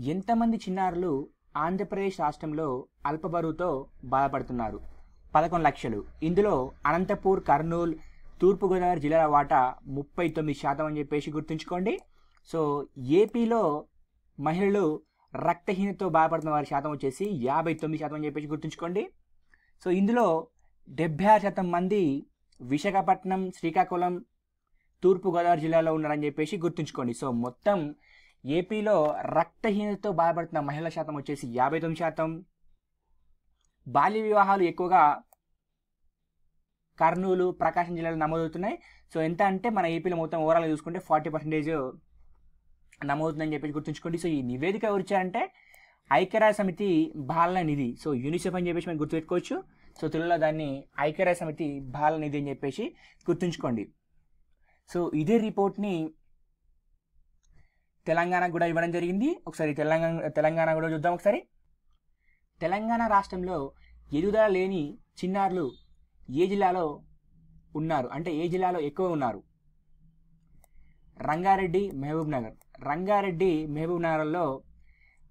ఎంతమంది చిన్నారులు ఆంధ్రప్రదేశ్ రాష్ట్రంలో అల్ప బరువుతో బాధపడుతున్నారు? పదకొండు లక్షలు. ఇందులో అనంతపూర్ కర్నూలు తూర్పుగోదావరి జిల్లాల వాటా ముప్పై తొమ్మిది శాతం అని చెప్పేసి గుర్తుంచుకోండి. సో ఏపీలో మహిళలు రక్తహీనతతో బాధపడుతున్న వారి శాతం వచ్చేసి యాభై తొమ్మిది శాతం అని చెప్పేసి గుర్తుంచుకోండి. సో ఇందులో డెబ్బై ఆరు శాతం మంది విశాఖపట్నం శ్రీకాకుళం తూర్పుగోదావరి జిల్లాలో ఉన్నారని చెప్పేసి గుర్తుంచుకోండి. సో మొత్తం ఏపీలో రక్తహీనతతో బాధపడుతున్న మహిళల శాతం వచ్చేసి యాభై తొమ్మిది శాతం. బాల్య వివాహాలు ఎక్కువగా కర్నూలు ప్రకాశం జిల్లాలో నమోదవుతున్నాయి. సో ఎంత అంటే మన ఏపీలో మొత్తం ఓవరాల్ చూసుకుంటే ఫార్టీ పర్సెంటేజ్ నమోదుతుందని చెప్పేసి గుర్తుంచుకోండి. సో ఈ నివేదిక ఎవరు ఇచ్చారంటే ఐక్యరాజ్య సమితి బాలల నిధి. సో యూనిసెఫ్ అని చెప్పేసి మనం గుర్తుపెట్టుకోవచ్చు. సో తెలుగులో దాన్ని ఐక్యరాజ్య సమితి బాలల నిధి అని చెప్పేసి గుర్తుంచుకోండి. సో ఇదే రిపోర్ట్ని తెలంగాణకు కూడా ఇవ్వడం జరిగింది. ఒకసారి తెలంగాణ తెలంగాణ కూడా చూద్దాం ఒకసారి. తెలంగాణ రాష్ట్రంలో ఎదుగుదల లేని చిన్నారులు ఏ జిల్లాలో ఉన్నారు? అంటే ఏ జిల్లాలో ఎక్కువ ఉన్నారు? రంగారెడ్డి మహబూబ్ నగర్. రంగారెడ్డి మహబూబ్ నగర్లో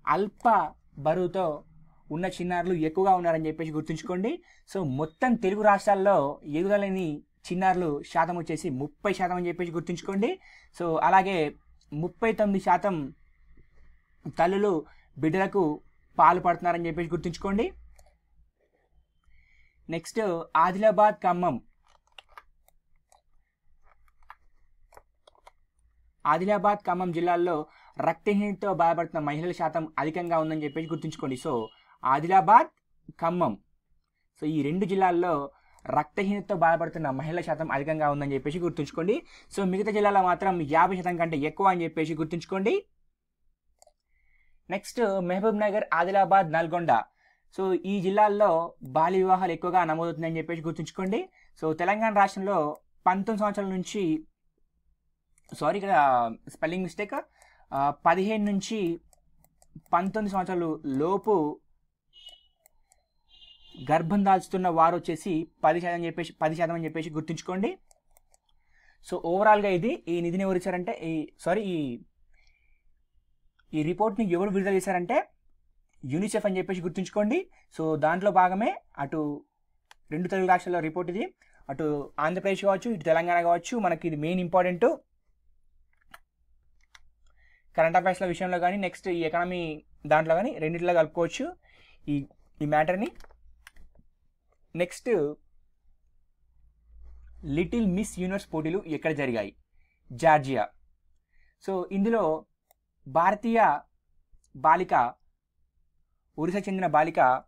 అల్ప బరువుతో ఉన్న చిన్నారులు ఎక్కువగా ఉన్నారని చెప్పేసి గుర్తుంచుకోండి. సో మొత్తం తెలుగు రాష్ట్రాల్లో ఎదుగుదలని చిన్నారులు శాతం వచ్చేసి ముప్పై శాతం అని చెప్పేసి గుర్తుంచుకోండి. సో అలాగే ముప్పై తొమ్మిది శాతం తల్లులు బిడ్డలకు పాలు పడుతున్నారని చెప్పేసి గుర్తుంచుకోండి. నెక్స్ట్ ఆదిలాబాద్ ఖమ్మం. ఆదిలాబాద్ ఖమ్మం జిల్లాల్లో రక్తహీనతతో బాధపడుతున్న మహిళల శాతం అధికంగా ఉందని చెప్పేసి గుర్తుంచుకోండి. సో ఆదిలాబాద్ ఖమ్మం. సో ఈ రెండు జిల్లాల్లో రక్తహీనతతో బాధపడుతున్న మహిళల శాతం అధికంగా ఉందని చెప్పేసి గుర్తుంచుకోండి. సో మిగతా జిల్లాలో మాత్రం యాభై శాతం కంటే ఎక్కువ అని చెప్పేసి గుర్తుంచుకోండి. నెక్స్ట్ మహబూబ్ నగర్ ఆదిలాబాద్ నల్గొండ. సో ఈ జిల్లాల్లో బాల్య వివాహాలు ఎక్కువగా నమోదవుతుందని చెప్పేసి గుర్తుంచుకోండి. సో తెలంగాణ రాష్ట్రంలో పంతొమ్మిది సంవత్సరాల నుంచి సారీ ఇక్కడ స్పెల్లింగ్ మిస్టేక్ పదిహేను నుంచి పంతొమ్మిది సంవత్సరాలు లోపు గర్భం దాల్చుతున్న వారు వచ్చేసి పది శాతం చెప్పేసి పది శాతం అని చెప్పేసి గుర్తుంచుకోండి. సో ఓవరాల్గా ఇది ఈ నిధిని ఎవరు ఇచ్చారంటే ఈ సారీ ఈ ఈ రిపోర్ట్ని ఎవరు విడుదల చేశారంటే యూనిసెఫ్ అని చెప్పేసి గుర్తుంచుకోండి. సో దాంట్లో భాగమే అటు రెండు తెలుగు రాష్ట్రాల రిపోర్ట్ ఇది. అటు ఆంధ్రప్రదేశ్ కావచ్చు ఇటు తెలంగాణ కావచ్చు మనకి ఇది మెయిన్ ఇంపార్టెంట్ కరెంట్ అఫైర్స్ల విషయంలో కానీ నెక్స్ట్ ఈ ఎకనమీ దాంట్లో కానీ రెండిట్లో కలుపుకోవచ్చు. ఈ ఈ మ్యాటర్ని నెక్స్ట్ లిటిల్ మిస్ యూనివర్స్ పోటీలు ఎక్కడ జరిగాయి? జార్జియా. సో ఇందులో భారతీయ బాలిక ఒరిస్సా చెందిన బాలిక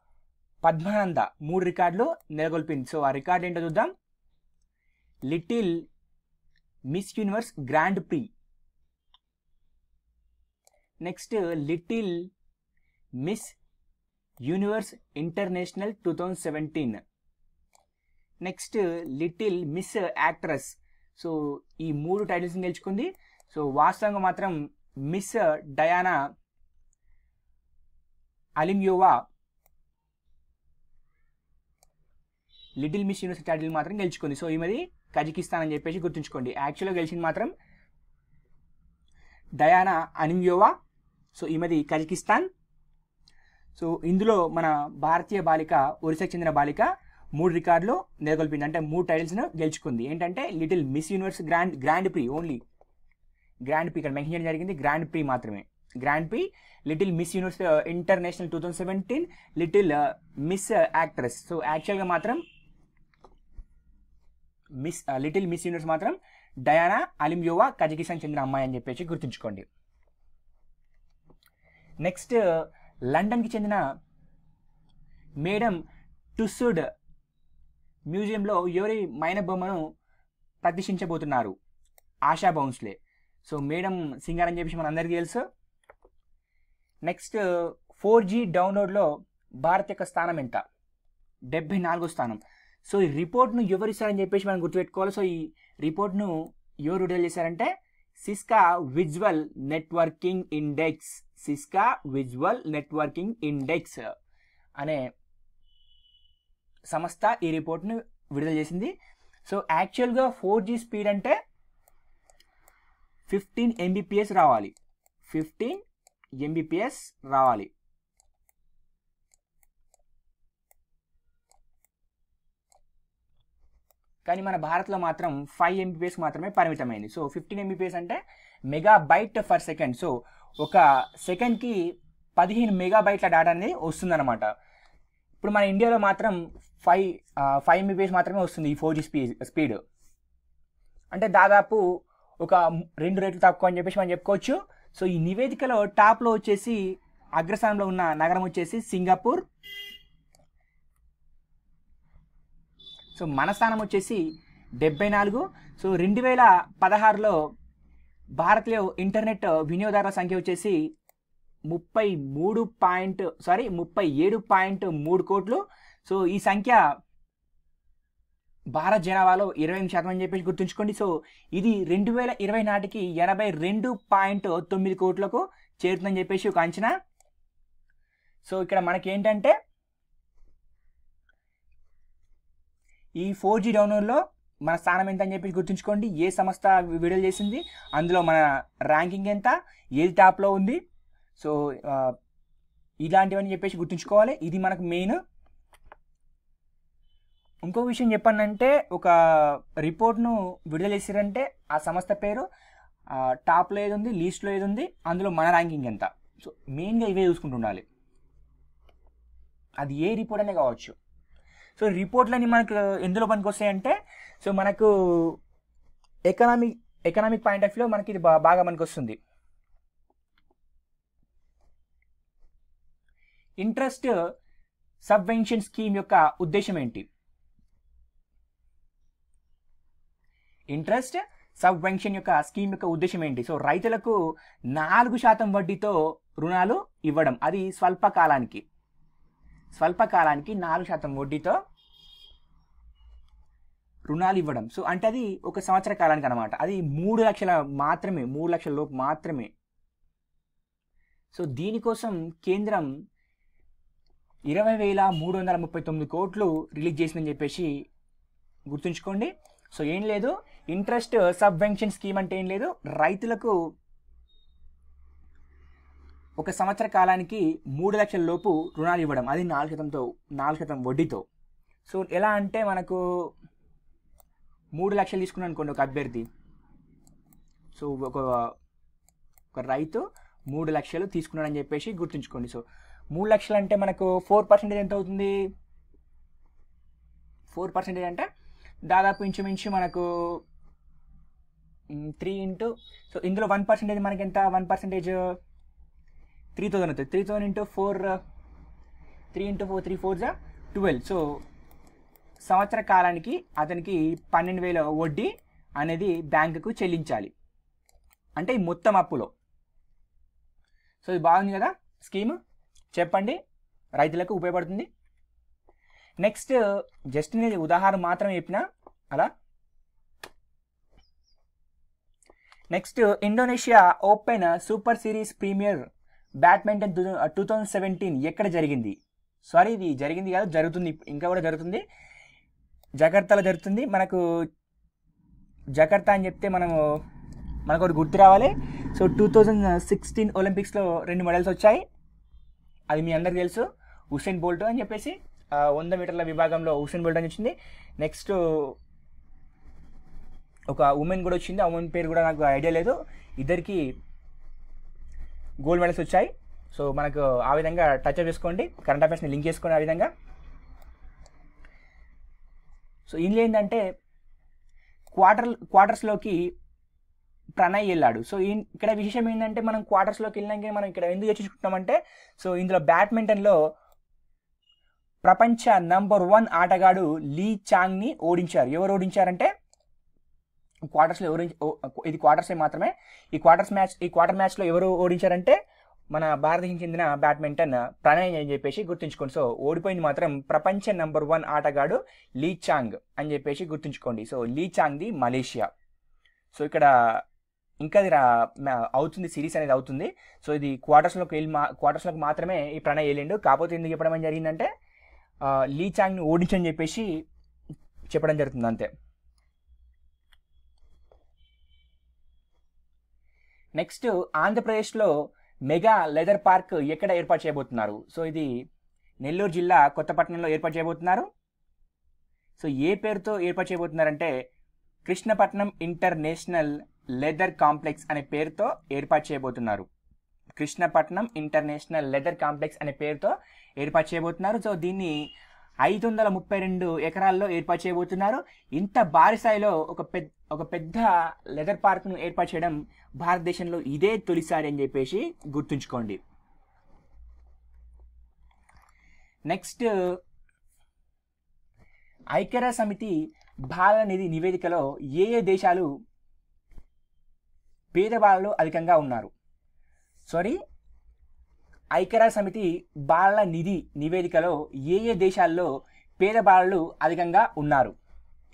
పద్మానంద మూడు రికార్డులు నెలకొల్పింది. సో ఆ రికార్డు ఏంటో చూద్దాం. Little miss universe grand prix. Next little miss universe international two thousand seventeen. Next little miss actress. So ఈ మూడు టైటిల్స్ గెలుచుకుంది. సో వాస్తవంగా మాత్రం miss Diana Alimyova little miss universe title మాత్రం గెలుచుకుంది. సో ఈమెది కజకిస్తాన్ అని చెప్పేసి గుర్తుంచుకోండి. యాక్చువల్గా గెలిచింది మాత్రం డయానా అనిమ్యోవా సో ఈమెది కజకిస్తాన్. సో ఇందులో మన భారతీయ బాలిక ఒరిస్సాకు చెందిన బాలిక మూడు రికార్డులు నెలకొల్పింది. అంటే మూడు టైటిల్స్ను గెలుచుకుంది. ఏంటంటే little miss universe grand grand prix only. Grand prix ఇక్కడ మెన్షన్ చేయడం జరిగింది. గ్రాండ్ ప్రీ మాత్రమే. Grand prix little miss universe international two thousand seventeen little miss actress. So యాక్చువల్గా మాత్రం మిస్ లిటిల్ మిస్ యూనివర్స్ మాత్రం డయానా అలిమ్యోవా కజకిస్తాన్ చెందిన అమ్మాయి అని చెప్పేసి గుర్తుంచుకోండి. నెక్స్ట్ లండన్కి చెందిన మేడం టుస్సుడ్ మ్యూజియంలో ఎవరి మైన బొమ్మను ప్రదర్శించబోతున్నారు Asha Bhosle so madam singer అని చెప్పేసి మన అందరికీ తెలుసు. నెక్స్ట్ ఫోర్ జీ డౌన్లోడ్లో భారత్ యొక్క స్థానం ఎంత? డెబ్బై నాలుగో స్థానం. సో ఈ రిపోర్ట్ను ఎవరు ఇస్తారని చెప్పేసి మనం గుర్తుపెట్టుకోవాలి. సో ఈ రిపోర్ట్ను ఎవరు విడుదల చేశారంటే Cisco visual networking index. Cisco visual networking index అనే సంస్థ ఈ రిపోర్ట్ను విడుదల చేసింది. సో యాక్చువల్గా ఫోర్ జీ స్పీడ్ అంటే ఫిఫ్టీన్ ఎంబీపీఎస్ రావాలి. ఫిఫ్టీన్ ఎంబీపీఎస్ రావాలి. కానీ మన భారత్లో మాత్రం ఫైవ్ ఎంబీపీఎస్ మాత్రమే పరిమితమైంది. సో ఫిఫ్టీన్ ఎంబీపీఎస్ అంటే mega byte per second so ఒక సెకండ్కి పదిహేను మెగా బైట్ల డేటా అనేది వస్తుందన్నమాట. ఇప్పుడు మన ఇండియాలో మాత్రం ఫైవ్ ఫైవ్ ఎంబీపీఎస్ మాత్రమే వస్తుంది ఈ ఫోర్ జీ స్పీడ్ స్పీడ్. అంటే దాదాపు ఒక రెండు రేట్లు తక్కువ అని చెప్పేసి మనం చెప్పుకోవచ్చు. సో ఈ నివేదికలో టాప్లో వచ్చేసి అగ్రస్థానంలో ఉన్న నగరం వచ్చేసి సింగపూర్. సో మన స్థానం వచ్చేసి డెబ్బై నాలుగు. సో రెండు వేల పదహారులో భారత్లో ఇంటర్నెట్ వినియోగదారుల సంఖ్య వచ్చేసి ముప్పై మూడు పాయింట్ సారీ ముప్పై ఏడు పాయింట్ మూడు కోట్లు. సో ఈ సంఖ్య భారత్ జనాభాలో ఇరవై ఎనిమిది శాతం అని చెప్పేసి గుర్తుంచుకోండి. సో ఇది రెండు వేల ఇరవై నాటికి ఎనభై రెండు పాయింట్ తొమ్మిది కోట్లకు చేరుతుందని చెప్పేసి ఒక అంచనా. సో ఇక్కడ మనకి ఏంటంటే ఈ ఫోర్ జీ డౌన్లోడ్లో మన స్థానం ఎంత అని చెప్పి గుర్తుంచుకోండి. ఏ సంస్థ విడుదల చేసింది? అందులో మన ర్యాంకింగ్ ఎంత? ఏది టాప్లో ఉంది? సో ఇలాంటివని ఇలాంటివన్నీ చెప్పేసి గుర్తుంచుకోవాలి. ఇది మనకు మెయిన్. ఇంకో విషయం చెప్పానంటే ఒక రిపోర్ట్ను విడుదల చేసారంటే ఆ సంస్థ పేరు టాప్లో ఏది ఉంది లీస్ట్లో ఏది ఉంది అందులో మన ర్యాంకింగ్ ఎంత. సో మెయిన్గా ఇవే చూసుకుంటుండాలి. అది ఏ రిపోర్ట్ అనే కావచ్చు. సో రిపోర్ట్లని మనకు ఎందులో పనికి వస్తాయంటే సో మనకు ఎకనామిక్ ఎకనామిక్ పాయింట్ ఆఫ్ వ్యూలో మనకి ఇది బా- బాగా మనకు వస్తుంది ఇంట్రెస్ట్ సబ్వెన్షన్ స్కీమ్ యొక్క ఉద్దేశం ఏంటి? ఇంట్రెస్ట్ సబ్వెన్షన్ యొక్క స్కీమ్ యొక్క ఉద్దేశం ఏంటి? సో రైతులకు నాలుగు శాతం వడ్డీతో రుణాలు ఇవ్వడం అది స్వల్ప కాలానికి స్వల్ప కాలానికి నాలుగు శాతం వడ్డీతో రుణాలు ఇవ్వడం. సో అంటే అది ఒక సంవత్సర కాలానికి అనమాట అది మూడు లక్షల మాత్రమే మూడు లక్షల లోపు మాత్రమే. సో దీనికోసం కేంద్రం ఇరవై వేల మూడు వందల ముప్పై తొమ్మిది కోట్లు రిలీజ్ చేసిందని చెప్పేసి గుర్తుంచుకోండి. సో ఏం లేదు. ఇంట్రెస్ట్ సబ్వెన్షన్ స్కీమ్ అంటే ఏం లేదు. రైతులకు ఒక సంవత్సర కాలానికి మూడు లక్షల లోపు రుణాలు ఇవ్వడం. అది నాలుగు శాతంతో నాలుగు శాతం వడ్డీతో. సో ఎలా అంటే మనకు మూడు లక్షలు తీసుకున్నాను అనుకోండి ఒక అభ్యర్థి. సో ఒక ఒక రైతు మూడు లక్షలు తీసుకున్నాడని చెప్పేసి గుర్తుంచుకోండి. సో మూడు లక్షలు అంటే మనకు ఫోర్ పర్సెంటేజ్ ఎంత అవుతుంది? ఫోర్ పర్సెంటేజ్ అంటే దాదాపు ఇంచుమించు మనకు త్రీ ఇంటూ సో ఇందులో వన్ పర్సెంటేజ్ మనకి ఎంత వన్ పర్సెంటేజ్ త్రీ థౌసండ్ అవుతుంది. Three thousand into four three into four three four జా ట్వెల్వ్ సో సంవత్సర కాలానికి అతనికి పన్నెండు వేల వడ్డీ అనేది బ్యాంకుకు చెల్లించాలి. అంటే ఈ మొత్తం అప్పులో. సో ఇది బాగుంది కదా? స్కీమ్? చెప్పండి. రైతులకు ఉపయోగపడుతుంది? నెక్స్ట్ జస్ట్ నేను ఉదాహరణ మాత్రమే చెప్పిన అలా? Next Indonesia open super series premier badminton two thousand seventeen ఎక్కడ జరిగింది? సారీ ఇది జరిగింది కాదు జరుగుతుంది ఇంకా కూడా జరుగుతుంది. జకర్తాలో జరుగుతుంది. మనకు జకర్తా అని చెప్తే మనము మనకు ఒకటి గుర్తు రావాలి. సో టూ థౌజండ్ సిక్స్టీన్ ఒలింపిక్స్లో రెండు మెడల్స్ వచ్చాయి. అది మీ అందరికి తెలుసు. హుసేన్ బోల్ట్ అని చెప్పేసి. వంద మీటర్ల విభాగంలో హుసేన్ బోల్ట్ అని వచ్చింది. నెక్స్ట్ ఒక ఉమెన్ కూడా వచ్చింది. ఆ ఉమెన్ పేరు కూడా నాకు ఐడియా లేదు. ఇద్దరికి గోల్డ్ మెడల్స్ వచ్చాయి. సో మనకు ఆ విధంగా టచ్ అప్ చేసుకోండి. కరెంట్ అఫైర్స్ని లింక్ చేసుకోండి ఆ విధంగా. సో ఇందులో ఏంటంటే క్వార్టర్ క్వార్టర్స్లోకి ప్రణయ్ వెళ్ళాడు. సో ఇక్కడ విశేషం ఏంటంటే మనం క్వార్టర్స్లోకి వెళ్ళినాక మనం ఇక్కడ ఎందుకు చర్చించుకుంటామంటే సో ఇందులో బ్యాడ్మింటన్లో ప్రపంచ నంబర్ వన్ ఆటగాడు లీ చాంగ్ని ఓడించారు. ఎవరు ఓడించారంటే? క్వార్టర్స్లో ఎవరు ఇది క్వార్టర్స్ మాత్రమే. ఈ క్వార్టర్స్ మ్యాచ్ ఈ క్వార్టర్ మ్యాచ్లో ఎవరు ఓడించారంటే? మన భారతదేశం చెందిన బ్యాడ్మింటన్ ప్రణయ్ అని చెప్పేసి గుర్తుంచుకోండి. సో ఓడిపోయింది మాత్రం ప్రపంచ నంబర్ వన్ ఆటగాడు లీ చాంగ్ అని చెప్పేసి గుర్తుంచుకోండి. సో లీ చాంగ్ది మలేషియా. సో ఇక్కడ ఇంకా ఇది రా- అవుతుంది సిరీస్ అనేది అవుతుంది. సో ఇది క్వార్టర్స్లోకి వెళ్ళి మా క్వార్టర్స్లోకి మాత్రమే ఈ ప్రణయ్ వెళ్ళిండు. కాకపోతే ఎందుకు చెప్పడం జరిగిందంటే లీ చాంగ్ని ఓడించని చెప్పేసి చెప్పడం జరుగుతుంది అంతే. నెక్స్ట్ ఆంధ్రప్రదేశ్లో మెగా లెదర్ పార్క్ ఎక్కడ ఏర్పాటు చేయబోతున్నారు? సో ఇది నెల్లూరు జిల్లా కొత్తపట్నంలో ఏర్పాటు చేయబోతున్నారు. సో ఏ పేరుతో ఏర్పాటు చేయబోతున్నారంటే కృష్ణపట్నం ఇంటర్నేషనల్ లెదర్ కాంప్లెక్స్ అనే పేరుతో ఏర్పాటు చేయబోతున్నారు. కృష్ణపట్నం ఇంటర్నేషనల్ లెదర్ కాంప్లెక్స్ అనే పేరుతో ఏర్పాటు చేయబోతున్నారు. సో దీన్ని ఐదు వందల ముప్పై రెండు ఎకరాల్లో ఏర్పాటు చేయబోతున్నారు. ఇంత భారీ స్థాయిలో ఒక పెద్ద ఒక పెద్ద లెదర్ పార్క్ను ఏర్పాటు చేయడం భారతదేశంలో ఇదే తొలిసారి అని చెప్పేసి గుర్తుంచుకోండి. నెక్స్ట్ ఐక్యరాజ్య సమితి బాలల నిధి నివేదికలో ఏ ఏ దేశాలు పేదవాళ్ళు అధికంగా ఉన్నారు? సారీ ఐక్యరాజ్య సమితి బాలల నిధి నివేదికలో ఏ ఏ దేశాల్లో పేద బాలలు అధికంగా ఉన్నారు?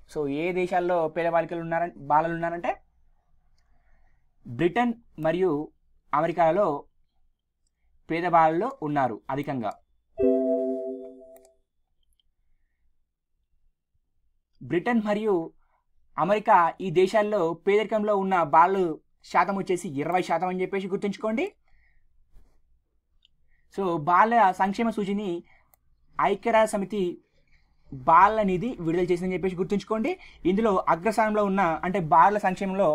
సో ఏ దేశాల్లో పేద బాలికలు ఉన్నారంటే బాలలు ఉన్నారంటే? బ్రిటన్ మరియు అమెరికాలో పేద బాలలు ఉన్నారు అధికంగా. బ్రిటన్ మరియు అమెరికా ఈ దేశాల్లో పేదరికంలో ఉన్న బాలు శాతం వచ్చేసి ఇరవై శాతం అని చెప్పేసి గుర్తుంచుకోండి. సో బాల సంక్షేమ సూచిని ఐక్యరాజ్య సమితి బాల నిధి విడుదల చేసిందని చెప్పేసి గుర్తుంచుకోండి. ఇందులో అగ్రస్థానంలో ఉన్న అంటే బాల సంక్షేమంలో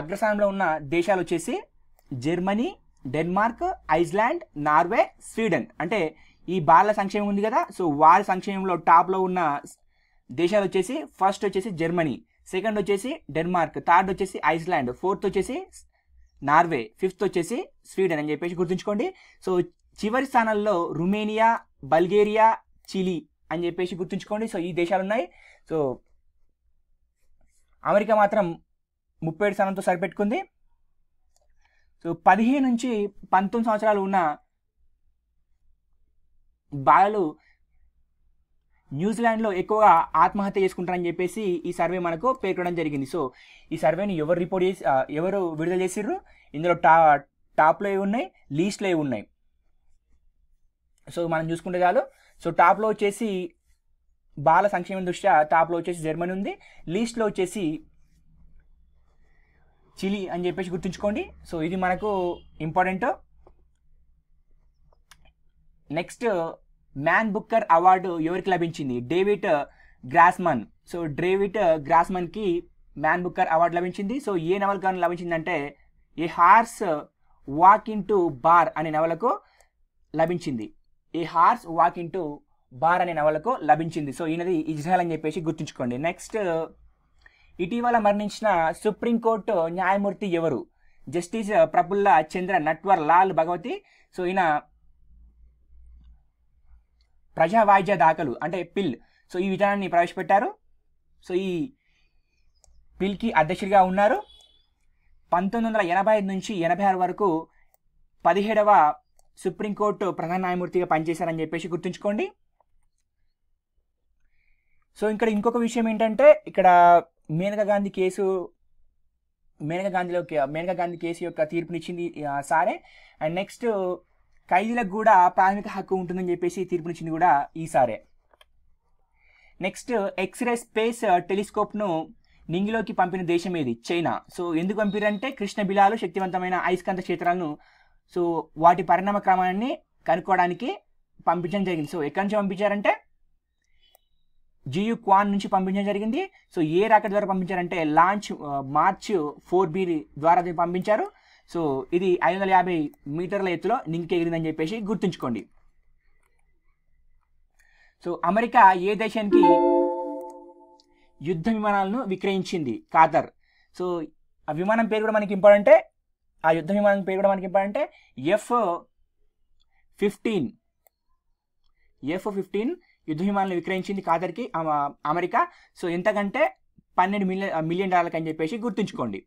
అగ్రస్థానంలో ఉన్న దేశాలు వచ్చేసి Germany Denmark Iceland Norway Sweden. అంటే ఈ బాల సంక్షేమం ఉంది కదా సో వారి సంక్షేమంలో టాప్లో ఉన్న దేశాలు వచ్చేసి ఫస్ట్ వచ్చేసి జర్మనీ. సెకండ్ వచ్చేసి డెన్మార్క్ థర్డ్ వచ్చేసి ఐస్లాండ్ ఫోర్త్ వచ్చేసి నార్వే ఫిఫ్త్ వచ్చేసి స్వీడన్ అని చెప్పేసి గుర్తుంచుకోండి. సో చివరి స్థానాల్లో రుమేనియా బల్గేరియా చిలీ అని చెప్పేసి గుర్తుంచుకోండి. సో ఈ దేశాలు ఉన్నాయి. సో అమెరికా మాత్రం ముప్పై ఏడు స్థానంతో సరిపెట్టుకుంది. సో పదిహేను నుంచి పంతొమ్మిది సంవత్సరాలు ఉన్న బాలలు న్యూజిలాండ్లో ఎక్కువగా ఆత్మహత్య చేసుకుంటారని చెప్పేసి ఈ సర్వే మనకు పేర్కొనడం జరిగింది. సో ఈ సర్వేని ఎవరు రిపోర్ట్ చేసి ఎవరు విడుదల చేసిర్రు? ఇందులో టా టాప్లో ఏవి ఉన్నాయి? లీస్ట్లో ఏవి ఉన్నాయి? సో మనం చూసుకుంటే చాలు. సో టాప్లో వచ్చేసి బాల సంక్షేమం దృష్ట్యా టాప్లో వచ్చేసి జర్మనీ ఉంది. లీస్ట్లో వచ్చేసి చిలీ అని చెప్పేసి గుర్తుంచుకోండి. సో ఇది మనకు important. Next man Booker award ఎవరికి లభించింది? David Grossman. సో డేవిడ్ గ్రాస్మన్కి మ్యాన్ బుక్కర్ అవార్డు లభించింది. సో ఏ నవల కానీ లభించిందంటే a horse walk into bar అనే నవలకు లభించింది. A horse walk into bar అనే నవలకు లభించింది. సో ఈయనది ఇజ్రాయల్ అని చెప్పేసి గుర్తుంచుకోండి. నెక్స్ట్ ఇటీవల మరణించిన సుప్రీంకోర్టు న్యాయమూర్తి ఎవరు? జస్టిస్ ప్రఫుల్ల చంద్ర నట్వర్ లాల్ భగవతి. సో ఈయన ప్రజా వాయిద్య దాఖలు అంటే పిల్. సో ఈ విధానాన్ని ప్రవేశపెట్టారు. సో ఈ పిల్కి అధ్యక్షుడిగా ఉన్నారు. పంతొమ్మిది వందల ఎనభై ఐదు నుంచి ఎనభై ఆరు వరకు పదిహేడవ సుప్రీంకోర్టు ప్రధాన న్యాయమూర్తిగా పనిచేశారని చెప్పేసి గుర్తుంచుకోండి. సో ఇక్కడ ఇంకొక విషయం ఏంటంటే ఇక్కడ మేనకా గాంధీ కేసు మేనకా గాంధీలో మేనకా గాంధీ కేసు యొక్క తీర్పునిచ్చింది సారే. అండ్ నెక్స్ట్ ఖైదీలకు కూడా ప్రాథమిక హక్కు ఉంటుందని చెప్పేసి తీర్పునిచ్చింది కూడా ఈసారే. నెక్స్ట్ ఎక్స్రే స్పేస్ టెలిస్కోప్ను నింగిలోకి పంపిన దేశం ఏది? చైనా. సో ఎందుకు పంపిరంటే కృష్ణ బిలాలు శక్తివంతమైన అయస్కాంత క్షేత్రాలను సో వాటి పరిణామ క్రమాన్ని కనుక్కోవడానికి పంపించడం జరిగింది. సో ఎక్కడి నుంచి పంపించారంటే? జియు క్వాన్ నుంచి పంపించడం జరిగింది. సో ఏ రాకెట్ ద్వారా పంపించారంటే launch uh, March four B ద్వారా పంపించారు. సో ఇది ఐదు వందల యాభై మీటర్ల ఎత్తులో నింకెగిరిందని చెప్పేసి గుర్తుంచుకోండి. సో అమెరికా ఏ దేశానికి యుద్ధ విమానాలను విక్రయించింది? ఖాతర్. సో ఆ విమానం పేరు కూడా మనకి ఇంపార్టెంటే ఆ యుద్ధ విమానం పేరు కూడా మనకి ఇంపార్టెంటే ఎఫ్ ఫిఫ్టీన్. ఎఫ్ ఫిఫ్టీన్ యుద్ధ విమానాలను విక్రయించింది ఖాతర్కి అమెరికా. సో ఎంతకంటే పన్నెండు మిలియన్ మిలియన్ డాలర్కి అని చెప్పేసి గుర్తుంచుకోండి.